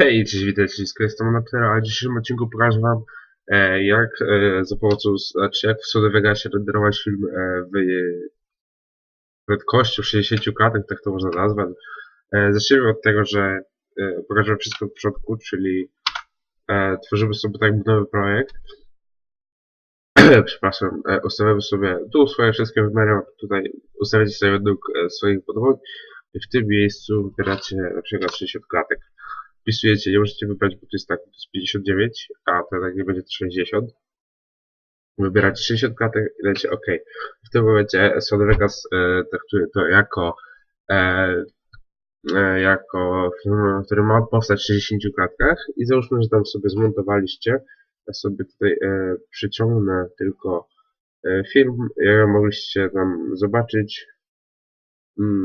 Hej, cześć, witajcie wszystko, jestem Naptera, a w dzisiejszym odcinku pokażę wam e, jak e, za pomocą, znaczy jak w Sony Vegasie renderować film e, w prędkością 60 klatek, tak to można nazwać. E, zacznijmy od tego, że e, pokażę wszystko od początku, czyli e, tworzymy sobie tak nowy projekt. Przepraszam, e, ustawiamy sobie tu swoje wszystkie wymiary, tutaj ustawiacie sobie według e, swoich podobań i w tym miejscu wybieracie na przykład 60 klatek wpisujecie, nie możecie wybrać, bo to jest tak, to jest 59, a to tak nie będzie to 60. Wybieracie 60 klatek i dajecie OK. W tym momencie Sony Vegas e, traktuje to jako e, e, jako film, który ma powstać w 60 klatkach i załóżmy, że tam sobie zmontowaliście. Ja sobie tutaj e, przyciągnę tylko e, film, jak mogliście tam zobaczyć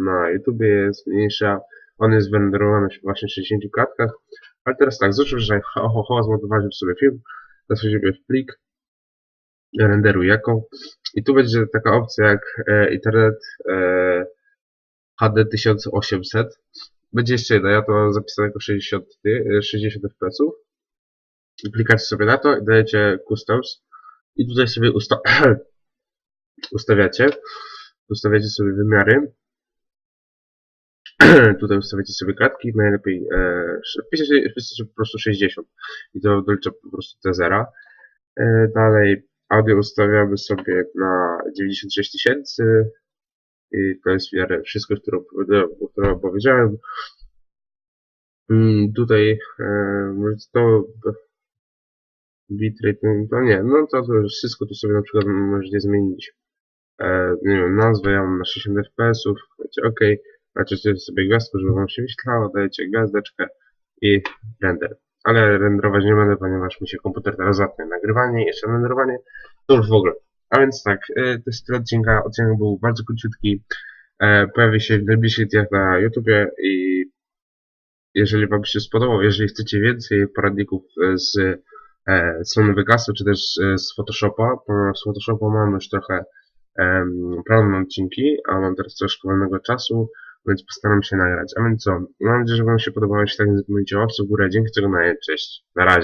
na YouTubie jest mniejsza on jest wyrenderowany właśnie w 60 klatkach. Ale teraz tak, załóżmy, że ho, ho, ho, zmontowaliśmy sobie film, sobie w plik, renderuj jako i tu będzie taka opcja jak e, internet e, HD 1800. Będzie jeszcze jedna, ja to mam zapisane jako 60, 60 fps. Klikacie sobie na to i dajecie customs i tutaj sobie usta ustawiacie ustawiacie sobie wymiary tutaj ustawiacie sobie klatki, najlepiej e, wpiszecie, wpiszecie po prostu 60 i to dolicza po prostu te zera. E, dalej audio ustawiamy sobie na 96 tysięcy i to jest w miarę wszystko, które, które powiedziałem. Mm, tutaj e, to bitrate, no to nie, no to, to wszystko tu sobie na przykład możecie zmienić. E, nie wiem, nazwę ja mam na 60 fps, ok, Patrzycie sobie gwiazdkę, żeby wam się wyświetlało, dajecie gwiazdeczkę i render. Ale renderować nie będę, ponieważ mi się komputer teraz zatnie. Nagrywanie jeszcze renderowanie to już w ogóle. A więc tak, y, to jest tyle odcinka. Odcinek był bardzo króciutki. E, pojawi się w najbliższych dniach na YouTubie i jeżeli wam się spodobał, jeżeli chcecie więcej poradników z e, strony Vegasu, czy też e, z Photoshopa, ponieważ z Photoshopa mam już trochę um, odcinki, a mam teraz troszkę wolnego czasu, więc postaram się nagrać. A więc co, mam nadzieję, że Wam się podobało, jeśli tak nie zapomnijcie łapce w górę, dzięki czego na cześć, na razie.